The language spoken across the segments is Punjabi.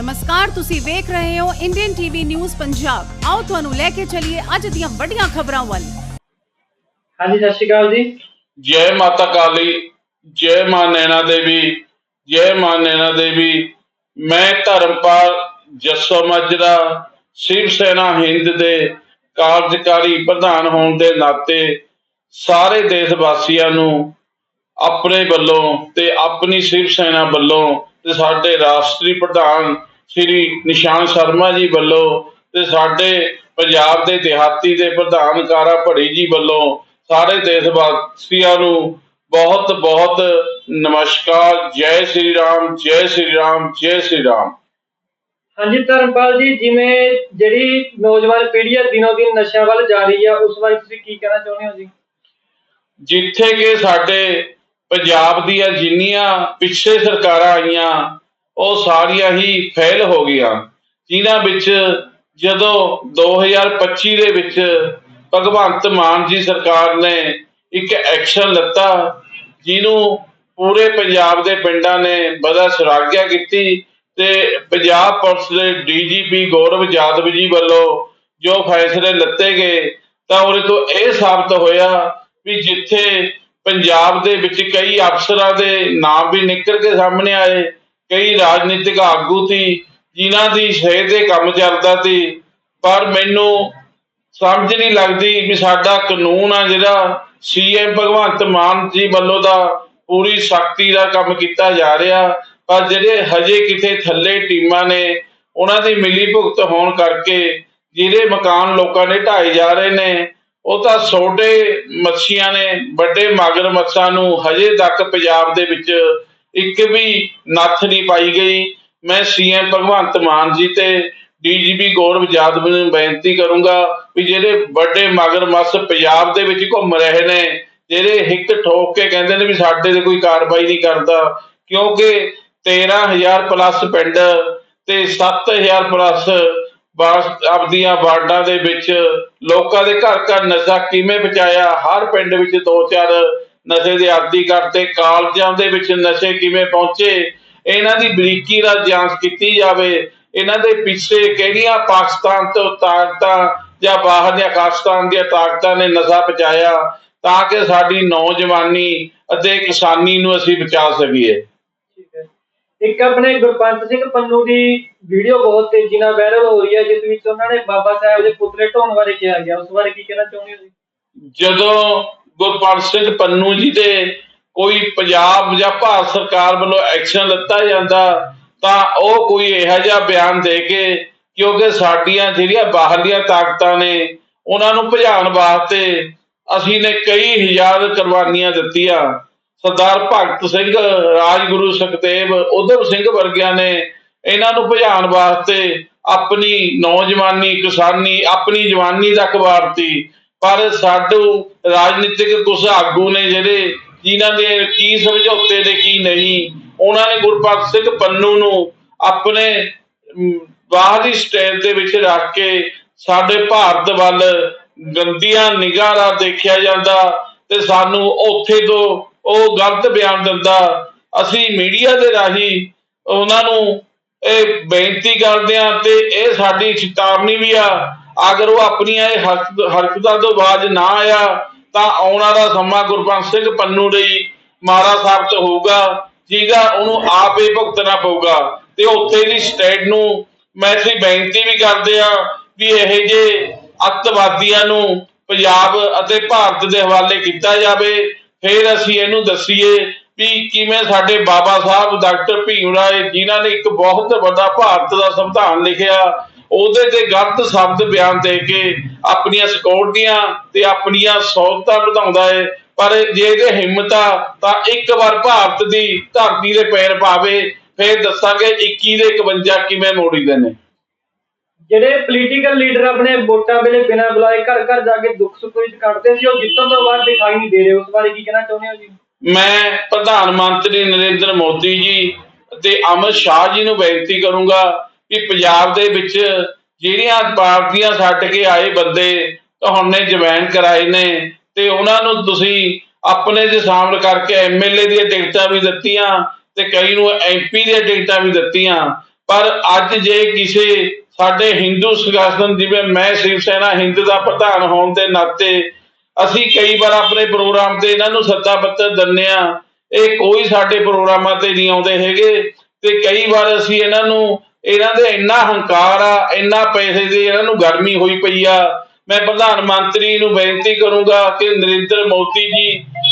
ਨਮਸਕਾਰ ਤੁਸੀਂ ਵੇਖ ਰਹੇ ਹੋ ਇੰਡੀਅਨ ਟੀਵੀ ਨਿਊਜ਼ ਪੰਜਾਬ ਆਓ ਤੁਹਾਨੂੰ ਲੈ ਕੇ ਚੱਲੀਏ ਅੱਜ ਦੀਆਂ ਵੱਡੀਆਂ ਖਬਰਾਂ ਵੱਲ। ਹਾਂਜੀ ਸਤਿ ਸ਼੍ਰੀ ਅਕਾਲ ਜੀ। ਜੈ ਮਾਤਾ ਕਾਲੀ ਜੈ ਮਾਂ ਨੈਣਾ ਦੇਵੀ ਜੈ ਮਾਂ ਨੈਣਾ ਦੇਵੀ ਮੈਂ ਧਰਮਪਾਲ ਜੱਸੋ ਮਾਜਰਾ ਸ਼ਿਵ ਸੈਨਾ ਹਿੰਦ ਦੇ ਕਾਰਜਕਾਰੀ ਪ੍ਰਧਾਨ ਹੋਣ ਦੇ ਨਾਤੇ ਸਾਰੇ ਦੇਸ਼ ਵਾਸੀਆਂ ਨੂੰ ਆਪਣੇ ਵੱਲੋਂ ਤੇ ਆਪਣੀ ਸ਼ਿਵ ਸੈਨਾ ਵੱਲੋਂ ਤੇ ਸਾਡੇ ਰਾਸ਼ਟਰੀ ਪ੍ਰਧਾਨ ਸ੍ਰੀ ਨਿਸ਼ਾਨ ਸ਼ਰਮਾ ਜੀ ਵੱਲੋਂ ਤੇ ਸਾਡੇ ਪੰਜਾਬ ਦੇ ਦਿਹਾਤੀ ਦੇ ਪ੍ਰਧਾਨ ਕਾਰਾ ਭੜੀ ਜੀ ਵੱਲੋਂ ਸਾਰੇ ਦੇਸ਼ ਵਾਸੀਆਂ ਨੂੰ ਬਹੁਤ ਬਹੁਤ ਨਮਸਕਾਰ ਜੈ ਸ੍ਰੀ ਰਾਮ ਜੈ ਸ੍ਰੀ ਰਾਮ ਜੈ ਸ੍ਰੀ ਰਾਮ। ਹਾਂਜੀ ਧਰਮਪਾਲ ਜੀ ਜਿਵੇਂ ਜਿਹੜੀ ਨੌਜਵਾਨ ਪੀੜ੍ਹੀ ਹੈ ਦਿਨੋ ਦਿਨ ਨਸ਼ਿਆਂ ਵੱਲ ਜਾ ਰਹੀ ਹੈ ਉਸ ਬਾਰੇ ਤੁਸੀਂ ਕੀ ਕਹਿਣਾ ਚਾਹੁੰਦੇ ਹੋ ਜੀ? ਜਿੱਥੇ ਕਿ ਸਾਡੇ ਪੰਜਾਬ ਦੀਆਂ ਜਿੰਨੀਆਂ ਪਿੱਛੇ ਸਰਕਾਰਾਂ ਆਈਆਂ ਉਹ ਸਾਰੀਆਂ ਹੀ ਫੇਲ ਹੋ ਗਈਆਂ। ਜਿਨ੍ਹਾਂ ਵਿੱਚ ਜਦੋਂ 2025 ਦੇ ਵਿੱਚ ਭਗਵੰਤ ਮਾਨ ਜੀ ਸਰਕਾਰ ਨੇ ਇੱਕ ਐਕਸ਼ਨ ਲੱਤਾ, ਜਿਹਨੂੰ ਪੂਰੇ ਪੰਜਾਬ ਦੇ ਪਿੰਡਾਂ ਨੇ ਬੜਾ ਸ਼ਲਾਘਾ ਕੀਤੀ ਤੇ ਪੰਜਾਬ ਪੁਲਿਸ ਦੇ ਡੀਜੀਪੀ ਗੌਰਵ ਜਾਦਵ ਜੀ ਵੱਲੋਂ ਜੋ ਫੈਸਲੇ ਲੱਤੇ ਗਏ, ਤਾਂ ਉਹਦੇ ਤੋਂ ਇਹ ਸਾਬਤ ਹੋਇਆ ਵੀ ਜਿੱਥੇ ਪੰਜਾਬ ਦੇ ਵਿੱਚ ਕਈ ਅਫਸਰਾਂ ਦੇ ਨਾਮ ਵੀ ਨਿਕਲ ਕੇ ਸਾਹਮਣੇ ਆਏ ਕਈ ਰਾਜਨੀਤਿਕ ਆਗੂ ਸੀ, ਜਿਨ੍ਹਾਂ ਦੀ ਸ਼ਹਿਰ ਦੇ ਕੰਮ ਚੱਲਦਾ ਸੀ, ਪਰ ਮੈਨੂੰ ਸਮਝ ਨਹੀਂ ਲੱਗਦੀ ਵੀ ਸਾਡਾ ਕਾਨੂੰਨ ਆ ਜਿਹੜਾ ਸੀਐਮ ਭਗਵੰਤ ਮਾਨ ਜੀ ਵੱਲੋਂ ਦਾ ਪੂਰੀ ਸ਼ਕਤੀ ਦਾ ਕੰਮ ਕੀਤਾ ਜਾ ਰਿਹਾ, ਪਰ ਜਿਹੜੇ ਹਜੇ ਕਿਤੇ ਥੱਲੇ ਟੀਮਾਂ ਨੇ, ਉਹਨਾਂ ਦੀ ਮਿਲੀ ਭੁਗਤ ਹੋਣ ਕਰਕੇ ਜਿਹੜੇ ਮਕਾਨ ਲੋਕਾਂ ਨੇ ਢਾਏ ਜਾ ਰਹੇ ਨੇ, ਉਹ ਤਾਂ ਛੋਟੇ ਮੱਛੀਆਂ ਨੇ, ਵੱਡੇ ਮਾਗਰ ਮੱਛਾਂ ਨੂੰ ਹਜੇ ਤੱਕ ਪੰਜਾਬ ਦੇ ਵਿੱਚ ਇੱਕ ਵੀ ਨੱਥ ਨਹੀਂ ਪਾਈ ਗਈ। ਮੈਂ ਸੀਐਮ ਭਗਵੰਤ ਮਾਨ ਜੀ ਤੇ ਡੀਜੀਪੀ ਗੌਰਵ ਜਾਦਵ ਨੂੰ ਬੇਨਤੀ ਕਰੂੰਗਾ ਵੀ ਜਿਹੜੇ ਵੱਡੇ ਮਗਰ ਪੰਜਾਬ ਦੇ ਵਿੱਚ ਘੁੰਮ ਰਹੇ ਨੇ, ਜਿਹੜੇ ਹਿੱਕ ਠੋਕ ਕੇ ਕਹਿੰਦੇ ਨੇ ਵੀ ਸਾਡੇ ਤੇ ਕੋਈ ਕਾਰਵਾਈ ਨਹੀਂ ਕਰਦਾ, ਕਿਉਂਕਿ 13000 ਪਲੱਸ ਪਿੰਡ ਤੇ 7000 ਪਲੱਸ ਆਪਦੀਆਂ ਵਾਰਡਾਂ ਦੇ ਵਿੱਚ ਲੋਕਾਂ ਦੇ ਘਰ ਘਰ ਨਸ਼ਾ ਕਿਵੇਂ ਪਹੁੰਚਾਇਆ, ਹਰ ਪਿੰਡ ਵਿੱਚ ਦੋ ਚਾਰ ਨਸ਼ੇ ਦੇ ਆਦੀ ਕਰਤੇ ਕਾਲਜਾਂ ਦੇ ਵਿੱਚ ਨਸ਼ੇ ਕਿਵੇਂ ਪਹੁੰਚੇ ਇਹਨਾਂ ਦੀ ਬਰੀਕੀ ਦਾ ਜਾਂਚ ਕੀਤੀ ਜਾਵੇ ਇਹਨਾਂ ਦੇ ਪਿੱਛੇ ਕਿਹੜੀਆਂ ਪਾਕਿਸਤਾਨ ਤੋਂ ਤਾਕਤਾਂ ਜਾਂ ਬਾਹਰ ਦੀਆਂ ਕਾਸਤਾਨ ਦੀਆਂ ਤਾਕਤਾਂ ਨੇ ਨਸ਼ਾ ਪਹੁੰਚਾਇਆ ਤਾਂ ਕਿ ਸਾਡੀ ਨੌਜਵਾਨੀ ਅਤੇ ਕਿਸਾਨੀ ਨੂੰ ਅਸੀਂ ਬਚਾ ਸਕੀਏ। ਇੱਕ ਆਪਣੇ ਗੁਰਪੰਤ ਸਿੰਘ ਪੰਨੂ ਦੀ ਵੀਡੀਓ ਬਹੁਤ ਤੇਜ਼ੀ ਨਾਲ ਵਾਇਰਲ ਹੋ ਰਹੀ ਹੈ ਜਿਸ ਵਿੱਚ ਉਹਨਾਂ ਨੇ ਬਾਬਾ ਸਾਹਿਬ ਦੇ ਪੁਤਲੇ ਢੋਣ ਬਾਰੇ ਕਿਹਾ ਗਿਆ। ਉਸ ਬਾਰੇ ਕੀ ਕਹਿਣਾ ਚਾਹੁੰਦੇ ਹੋ ਜਦੋਂ ਗੁਰਪਾਲ ਸਿੰਘ ਪੰਨੂ ਜੀ ਦੇ ਕੋਈ ਪੰਜਾਬ ਜਾਂ ਭਾਰਤ ਸਰਕਾਰ ਵੱਲੋਂ ਐਕਸ਼ਨ ਲਿੱਤਾ ਜਾਂਦਾ, ਤਾਂ ਉਹ ਕੋਈ ਇਹੋ ਜਿਹਾ ਬਿਆਨ ਦੇ ਕੇ ਕਿਉਂਕਿ ਸਾਡੀਆਂ ਜਿਹੜੀਆਂ ਬਾਹਰਲੀਆਂ ਤਾਕਤਾਂ ਨੇ, ਉਹਨਾਂ ਨੂੰ ਭਜਾਉਣ ਵਾਸਤੇ ਅਸੀਂ ਨੇ ਕਈ ਹਜ਼ਾਰ ਕੁਰਬਾਨੀਆਂ ਦਿੱਤੀਆਂ। ਸਰਦਾਰ ਭਗਤ ਸਿੰਘ, ਰਾਜਗੁਰੂ ਸੁਖਦੇਵ ਉਧਮ ਸਿੰਘ ਵਰਗਿਆਂ ਨੇ ਇਹਨਾਂ ਨੂੰ ਭਜਾਉਣ ਵਾਸਤੇ ਆਪਣੀ ਨੌਜਵਾਨੀ, ਕਿਸਾਨੀ, ਆਪਣੀ ਜਵਾਨੀ ਤੱਕ ਵਾਰਤੀ। ਪਰ ਸਾਡੂ ਰਾਜਨੀਤਿਕ ਕੁਝ ਆਗੂ ਨੇ ਜਿਹੜੇ ਜਿਨ੍ਹਾਂ ਦੇ ਕੀ ਸਮਝੌਤੇ ਦੇ ਕੀ ਨਹੀਂ ਉਹਨਾਂ ਨੇ ਗੁਰਪ੍ਰੀਤ ਸਿੰਘ ਪੰਨੂ ਨੂੰ ਆਪਣੇ ਅਮ, ਬਾਹਰੀ ਸਟੇਜ ਦੇ ਵਿੱਚ ਰੱਖ ਕੇ ਸਾਡੇ ਭਾਰਤ ਵੱਲ ਗੰਦੀਆਂ ਨਿਗਾਹ ਨਾਲ ਦੇਖਿਆ ਜਾਂਦਾ ਤੇ ਸਾਨੂੰ ਉੱਥੇ ਤੋਂ ਉਹ ਗਲਤ ਬਿਆਨ ਦਿੰਦਾ। ਅਸੀਂ ਮੀਡੀਆ ਦੇ ਰਾਹੀਂ ਉਹਨਾਂ ਨੂੰ ਇਹ ਬੇਨਤੀ ਕਰਦੇ ਆ ਤੇ ਇਹ ਸਾਡੀ ਚੇਤਾਵਨੀ ਵੀ ਆ ਅਗਰ ਉਹ ਆਪਣੀਆਂ ਇਹ ਹਰਕਤਾਂ ਤੋਂ ਬਾਜ ਨਾ ਆਇਆ, ਤਾਂ ਆਉਣ ਵਾਲਾ ਸਮਾਂ ਗੁਰਬੰਸ ਸਿੰਘ ਪੰਨੂ ਲਈ ਮਾੜਾ ਸਾਬਤ ਹੋਊਗਾ ਜਿਹਦਾ ਉਹਨੂੰ ਆਪ ਹੀ ਭੁਗਤਣਾ ਪਊਗਾ। ਤੇ ਉੱਥੇ ਦੀ ਸਟੇਟ ਨੂੰ ਮੈਂ ਅਸੀਂ ਬੇਨਤੀ ਵੀ ਕਰਦੇ ਆ ਵੀ ਇਹ ਜੇ ਅੱਤਵਾਦੀਆਂ ਨੂੰ ਪੰਜਾਬ ਅਤੇ ਭਾਰਤ ਦੇ ਹਵਾਲੇ ਕੀਤਾ ਜਾਵੇ, ਫਿਰ ਅਸੀਂ ਇਹਨੂੰ ਦੱਸੀਏ ਵੀ ਕਿਵੇਂ ਸਾਡੇ ਬਾਬਾ ਸਾਹਿਬ, ਡਾਕਟਰ ਭੀਮ ਰਾਏ ਜਿਨ੍ਹਾਂ ਨੇ ਇੱਕ ਬਹੁਤ ਵੱਡਾ ਭਾਰਤ ਦਾ ਸੰਵਿਧਾਨ ਲਿਖਿਆ ਉਹਦੇ ਤੇ ਗਲਤ ਸ਼ਬਦ ਬਿਆਨ ਦੇ ਕੇ ਆਪਣੀਆਂ ਸਿਕਿਉਰਟੀਆਂ ਤੇ ਆਪਣੀਆਂ ਸਹੂਲਤਾਂ ਵਧਾਉਂਦਾ ਹੈ ਪਰ ਜੇ ਇਹਦੇ ਹਿੰਮਤ ਆ ਤਾਂ ਇੱਕ ਵਾਰ ਭਾਰਤ ਦੀ ਧਰਤੀ ਦੇ ਪੈਰ ਪਾਵੇ ਫਿਰ ਦੱਸਾਂਗੇ 21 ਦੇ 51 ਕਿਵੇਂ ਮੋੜੀਦੇ ਨੇ। ਜਿਹੜੇ ਪੋਲੀਟੀਕਲ ਲੀਡਰ ਆਪਣੇ ਵੋਟਾਂ ਵੇਲੇ ਬਿਨਾਂ ਬੁਲਾਏ ਘਰ ਘਰ ਜਾ ਕੇ ਦੁੱਖ ਸੁੱਖ ਵਿੱਚ ਕੱਢਦੇ ਸੀ ਉਹ ਜਿੱਤਣ ਤੋਂ ਬਾਅਦ ਦਿਖਾਈ ਨਹੀਂ ਦੇ ਰਹੇ। ਉਸ ਬਾਰੇ ਕੀ ਕਹਿਣਾ ਚਾਹੁੰਦੇ ਹੋ ਜੀ? ਮੈਂ ਪ੍ਰਧਾਨ ਮੰਤਰੀ ਨਰਿੰਦਰ ਮੋਦੀ ਜੀ ਅਤੇ ਅਮਿਤ ਸ਼ਾਹ ਜੀ ਨੂੰ ਬੇਨਤੀ ਕਰੂੰਗਾ ਕਿ ਪੰਜਾਬ ਦੇ ਵਿੱਚ ਜਿਹੜੀਆਂ ਪਾਰਟੀਆਂ ਛੱਡ ਕੇ ਆਏ ਬੰਦੇ ਤੁਹਾਨੇ ਜੁਆਇਨ ਕਰਾਏ ਨੇ ਤੇ ਉਹਨਾਂ ਨੂੰ ਤੁਸੀਂ ਆਪਣੇ ਦੇ ਸ਼ਾਮਲ ਕਰਕੇ ਐਮਐਲਏ ਦੀਆਂ ਟਿਕਟਾਂ ਵੀ ਦਿੱਤੀਆਂ ਤੇ ਕਈ ਨੂੰ ਐਮਪੀ ਦੀਆਂ ਟਿਕਟਾਂ ਵੀ ਦਿੱਤੀਆਂ। ਪਰ ਅੱਜ ਜੇ ਕਿਸੇ ਸਾਡੇ ਹਿੰਦੂ ਸੰਗਠਨ ਜਿਵੇਂ ਮੈਂ ਸ਼ਿਵ ਸੈਨਾ ਹਿੰਦ ਦਾ ਪ੍ਰਧਾਨ ਹੋਣ ਦੇ ਨਾਤੇ ਅਸੀਂ ਕਈ ਵਾਰ ਆਪਣੇ ਪ੍ਰੋਗਰਾਮ ਤੇ ਇਹਨਾਂ ਨੂੰ ਸੱਦਾ ਪੱਤਰ ਦਿੰਨੇ ਆ ਇਹ ਕੋਈ ਸਾਡੇ ਪ੍ਰੋਗਰਾਮਾਂ ਤੇ ਨਹੀਂ ਆਉਂਦੇ ਹੈਗੇ ਤੇ ਕਈ ਵਾਰ ਅਸੀਂ ਇਹਨਾਂ ਨੂੰ ਇਹਨਾਂ ਦੇ ਇੰਨਾ ਹੰਕਾਰ ਆ, ਇੰਨਾ ਪੈਸੇ ਦੀ ਇਹਨਾਂ ਨੂੰ ਗਰਮੀ ਹੋਈ ਪਈ ਆ। ਮੈਂ ਪ੍ਰਧਾਨ ਮੰਤਰੀ ਨੂੰ ਬੇਨਤੀ ਕਰੂੰਗਾ ਕਿ ਨਰਿੰਦਰ ਮੋਦੀ ਜੀ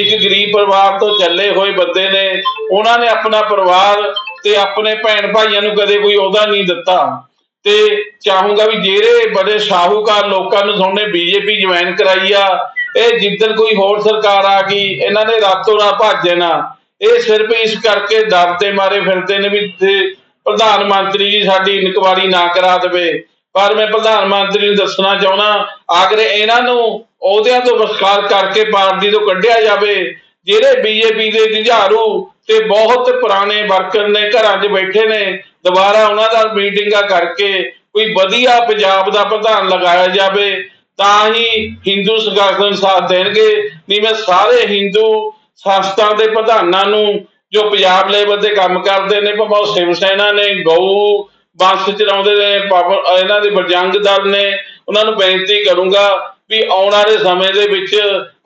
ਇੱਕ ਗਰੀਬ ਪਰਿਵਾਰ ਤੋਂ ਚੱਲੇ ਹੋਏ ਬੰਦੇ ਨੇ, ਉਹਨਾਂ ਨੇ ਆਪਣਾ ਪਰਿਵਾਰ ਤੇ ਆਪਣੇ ਭੈਣ ਭਾਈਆਂ ਨੂੰ ਕਦੇ ਕੋਈ ਅਹੁਦਾ ਨਹੀਂ ਦਿੱਤਾ। ਤੇ ਚਾਹੂੰਗਾ ਵੀ ਜਿਹੜੇ ਬੜੇ ਸ਼ਾਹੂਕਾਰ ਲੋਕਾਂ ਨੂੰ ਸੋਨੇ ਬੀਜੇਪੀ ਜੁਆਇਨ ਕਰਾਈ ਆ, ਇਹ ਜਿੱਦਣ ਕੋਈ ਹੋਰ ਸਰਕਾਰ ਆ ਗਈ, ਇਹਨਾਂ ਨੇ ਰਾਤੋਂ ਰਾਤ ਭੱਜ ਜਾਣਾ। ਇਹ ਸਿਰਫ ਇਸ ਕਰਕੇ ਡਰ ਤੇ ਮਾਰੇ ਫਿਰਦੇ ਨੇ ਵੀ ਪ੍ਰਧਾਨ ਮੰਤਰੀ ਜੀ, ਸਾਡੀ ਇਨਕੁਆਰੀ ਨਾ ਕਰਾ ਦੇਵੇ। ਪਰ ਮੈਂ ਪ੍ਰਧਾਨ ਮੰਤਰੀ ਨੂੰ ਦੱਸਣਾ ਚਾਹੁੰਦਾ ਅਗਰ ਇਹਨਾਂ ਨੂੰ ਅਹੁਦਿਆਂ ਤੋਂ ਬਖਸ਼ਕਾਰ ਕਰਕੇ ਪਾਰਟੀ ਤੋਂ ਕੱਢਿਆ ਜਾਵੇ, ਜਿਹੜੇ ਬੀਜੇਪੀ ਦੇ ਜੁਝਾਰੂ ਤੇ ਬਹੁਤ ਪੁਰਾਣੇ ਵਰਕਰ ਨੇ, ਘਰਾਂ 'ਚ ਬੈਠੇ ਨੇ, ਦੁਬਾਰਾ ਉਹਨਾਂ ਦਾ ਮੀਟਿੰਗਾਂ ਕਰਕੇ ਕੋਈ ਵਧੀਆ ਪੰਜਾਬ ਦਾ ਪ੍ਰਧਾਨ ਲਗਾਇਆ ਜਾਵੇ, ਤਾਂ ਹੀ ਹਿੰਦੂ ਸੰਗਠਨ ਸਾਥ ਦੇਣਗੇ। ਨਹੀਂ, ਮੈਂ ਸਾਰੇ ਹਿੰਦੂ ਸੰਸਥਾ ਦੇ ਪ੍ਰਧਾਨਾਂ ਨੂੰ ਜੋ ਪੰਜਾਬ ਲੈਵਲ ਤੇ ਕੰਮ ਕਰਦੇ ਨੇ, ਭਾਵੇਂ ਉਹ ਸ਼ਿਵ ਸੈਨਾ ਨੇ, ਗਊ ਬੰਸ ਚਲਾਉਂਦੇ ਨੇ, ਭਾਵੇਂ ਇਹਨਾਂ ਦੇ ਬਜਰੰਗ ਦਲ ਨੇ, ਉਹਨਾਂ ਨੂੰ ਬੇਨਤੀ ਕਰੂੰਗਾ ਵੀ ਆਉਣ ਵਾਲੇ ਸਮੇਂ ਦੇ ਵਿੱਚ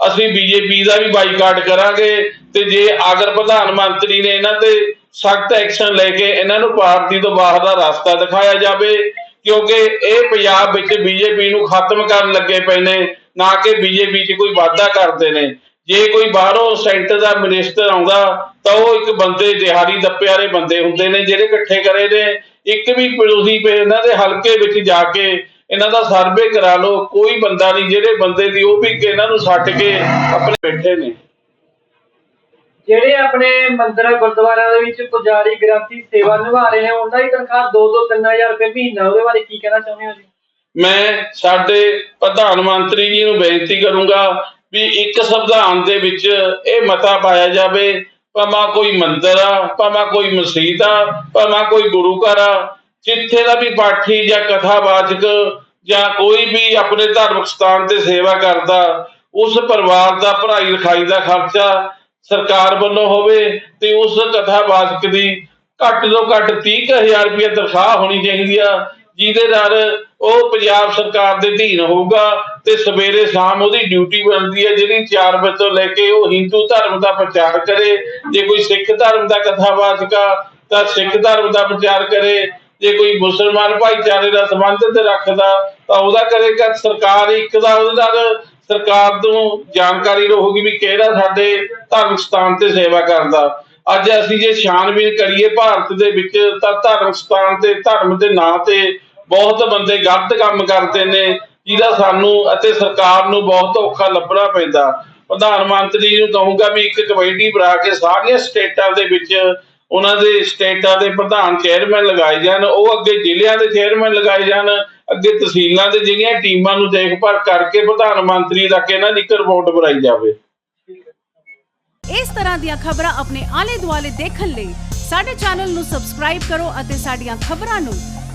ਅਸੀਂ ਬੀਜੇਪੀ ਦਾ ਵੀ ਬਾਈਕਾਟ ਕਰਾਂਗੇ ਤੇ ਜੇ ਅਗਰ ਪ੍ਰਧਾਨ ਮੰਤਰੀ ਨੇ ਇਹਨਾਂ ਤੇ ਸਖਤ ਐਕਸ਼ਨ ਲੈ ਕੇ ਇਹਨਾਂ ਨੂੰ ਪਾਰਟੀ ਤੋਂ ਬਾਹਰ ਦਾ ਰਸਤਾ ਦਿਖਾਇਆ ਜਾਵੇ, ਕਿਉਂਕਿ ਇਹ ਪੰਜਾਬ ਵਿੱਚ ਬੀਜੇਪੀ ਨੂੰ ਖਤਮ ਕਰਨ ਲੱਗੇ ਪਏ ਨੇ, ਨਾ ਕਿ ਬੀਜੇਪੀ 'ਚ ਕੋਈ ਵਾਅਦਾ ਕਰਦੇ ਨੇ। ਜੇ ਕੋਈ ਬਾਹਰੋਂ ਸੈਂਟਰ ਦਾ ਮਿਨਿਸਟਰ ਆਉਂਦਾ ਤਾਂ ਉਹ ਇੱਕ ਬੰਦੇ ਦਿਹਾੜੀ ਦੱਪੇ ਵਾਲੇ ਬੰਦੇ ਹੁੰਦੇ ਨੇ ਜਿਹੜੇ ਇਕੱਠੇ ਕਰੇ ਨੇ। ਇੱਕ ਵੀ ਤੁਸੀਂ ਫਿਰ ਇਹਨਾਂ ਦੇ ਹਲਕੇ ਵਿੱਚ ਜਾ ਕੇ ਇਹਨਾਂ ਦਾ ਸਰਵੇ ਕਰਾ ਲਓ। ਕੋਈ ਬੰਦਾ ਨਹੀਂ ਜਿਹੜੇ ਬੰਦੇ ਦੀ ਉਹ ਵੀ ਕਿ ਇਹਨਾਂ ਨੂੰ ਛੱਡ ਕੇ ਆਪਣੇ ਬੈਠੇ ਨੇ। ਜਿਹੜੇ ਆਪਣੇ ਮੰਦਿਰ ਗੁਰਦੁਆਰਿਆਂ ਦੇ ਵਿੱਚ ਪੁਜਾਰੀ ਗ੍ਰੰਥੀ ਸੇਵਾ ਨਿਭਾ ਰਹੇ ਨੇ ਉਹਨਾਂ ਦੀ ਤਨਖਾਹ 2 ਤੋਂ 3000 ਰੁਪਏ ਮਹੀਨਾ ਉਹਦੇ ਬਾਰੇ ਕੀ ਕਹਿਣਾ ਚਾਹੁੰਦੇ ਹੋ ਜੀ? ਮੈਂ ਸਾਡੇ ਪ੍ਰਧਾਨ ਮੰਤਰੀ ਜੀ ਨੂੰ ਬੇਨਤੀ ਕਰੂੰਗਾ ਵੀ ਇੱਕ ਸੰਵਿਧਾਨ ਦੇ ਵਿੱਚ ਇਹ ਮਤਾ ਪਾਇਆ ਜਾਵੇ, ਭਾਵੇਂ ਕੋਈ ਮੰਦਿਰ ਆ, ਭਾਵੇਂ ਕੋਈ ਮਸਜਿਦ ਆ, ਭਾਵੇਂ ਕੋਈ ਗੁਰੂ ਘਰ ਆ, ਜਿੱਥੇ ਦਾ ਵੀ ਪਾਠੀ ਜਾਂ ਕਥਾਵਾਚਕ ਜਾਂ ਕੋਈ ਵੀ ਆਪਣੇ ਧਾਰਮਿਕ ਸਥਾਨ ਤੇ ਸੇਵਾ ਕਰਦਾ, ਉਸ ਪਰਿਵਾਰ ਦਾ ਪੜ੍ਹਾਈ ਲਿਖਾਈ ਦਾ ਖਰਚਾ ਸਰਕਾਰ ਵੱਲੋਂ ਹੋਵੇ ਤੇ ਉਸ ਕਥਾਵਾਚਕ ਦੀ ਘੱਟ ਤੋਂ ਘੱਟ 30000 ਰੁਪਏ ਤਨਖਾਹ ਹੋਣੀ ਚਾਹੀਦੀ ਆ ਜਿਹਦੇ ਨਾਲ ਉਹ ਪੰਜਾਬ ਸਰਕਾਰ ਦੇ ਅਧੀਨ ਹੋਊਗਾ ਤੇ ਸਵੇਰੇ ਸ਼ਾਮ ਉਹਦੀ ਡਿਊਟੀ ਬਣਦੀ ਹੈ ਜਿਹੜੀ 4 ਵਜੇ ਤੋਂ ਲੈ ਕੇ ਉਹ ਹਿੰਦੂ ਧਰਮ ਦਾ ਪ੍ਰਚਾਰ ਕਰੇ। ਜੇ ਕੋਈ ਸਿੱਖ ਧਰਮ ਦਾ ਕਥਾਵਾਚਕ ਤਾਂ ਸਿੱਖ ਧਰਮ ਦਾ ਪ੍ਰਚਾਰ ਕਰੇ। ਜੇ ਕੋਈ ਮੁਸਲਮਾਨ ਭਾਈਚਾਰੇ ਦਾ ਸੰਬੰਧ ਰੱਖਦਾ, ਤਾਂ ਉਹਦਾ ਕਰੇਗਾ। ਸਰਕਾਰ ਇੱਕ ਦਾ ਉਹਦੇ ਨਾਲ ਸਰਕਾਰ ਨੂੰ ਜਾਣਕਾਰੀ ਰਹੂਗੀ ਵੀ ਕਿਹੜਾ ਸਾਡੇ ਧਾਰਮਿਕ ਸਥਾਨ ਤੇ ਸੇਵਾ ਕਰਦਾ। ਅੱਜ ਅਸੀਂ ਜੇ ਛਾਣਬੀਨ ਕਰੀਏ, ਭਾਰਤ ਦੇ ਵਿੱਚ ਤਾਂ ਧਾਰਮਿਕ ਸਥਾਨ ਤੇ, ਧਰਮ ਦੇ ਨਾਂ ਤੇ ਬਹੁਤ ਬੰਦੇ ਗਲਤ ਕੰਮ ਕਰਦੇ ਨੇ, ਜਿਹਦਾ ਸਾਨੂੰ ਅਤੇ ਸਰਕਾਰ ਨੂੰ ਬਹੁਤ ਔਖਾ ਲੱਭਣਾ ਪੈਂਦਾ। ਪ੍ਰਧਾਨ ਮੰਤਰੀ ਨੂੰ ਕਹੂੰਗਾ ਵੀ ਇੱਕ ਕਮੇਟੀ ਬਣਾ ਕੇ ਸਾਰੀਆਂ ਸਟੇਟਾਂ ਦੇ ਵਿੱਚ ਉਹਨਾਂ ਦੇ ਸਟੇਟਾਂ ਦੇ ਪ੍ਰਧਾਨ ਚੇਅਰਮੈਨ ਲਗਾਏ ਜਾਣ, ਉਹ ਅੱਗੇ ਜ਼ਿਲ੍ਹਿਆਂ ਦੇ ਚੇਅਰਮੈਨ ਲਗਾਏ ਜਾਣ, ਅੱਗੇ ਤਹਿਸੀਲਾਂ ਦੇ ਜਿਹੜੀਆਂ ਟੀਮਾਂ ਨੂੰ ਦੇਖਭਾਲ ਕਰਕੇ ਪ੍ਰਧਾਨ ਮੰਤਰੀ ਤੱਕ ਇਹਨਾਂ ਦੀ ਰਿਪੋਰਟ ਬਣਾਈ ਜਾਵੇ। ਇਸ ਤਰ੍ਹਾਂ ਦੀਆਂ ਖਬਰਾਂ ਆਪਣੇ ਆਲੇ ਦੁਆਲੇ ਦੇਖਣ ਲਈ ਸਾਡੇ ਚੈਨਲ ਨੂੰ ਸਬਸਕ੍ਰਾਈਬ ਕਰੋ ਅਤੇ ਸਾਡੀਆਂ ਖਬਰਾਂ ਨੂੰ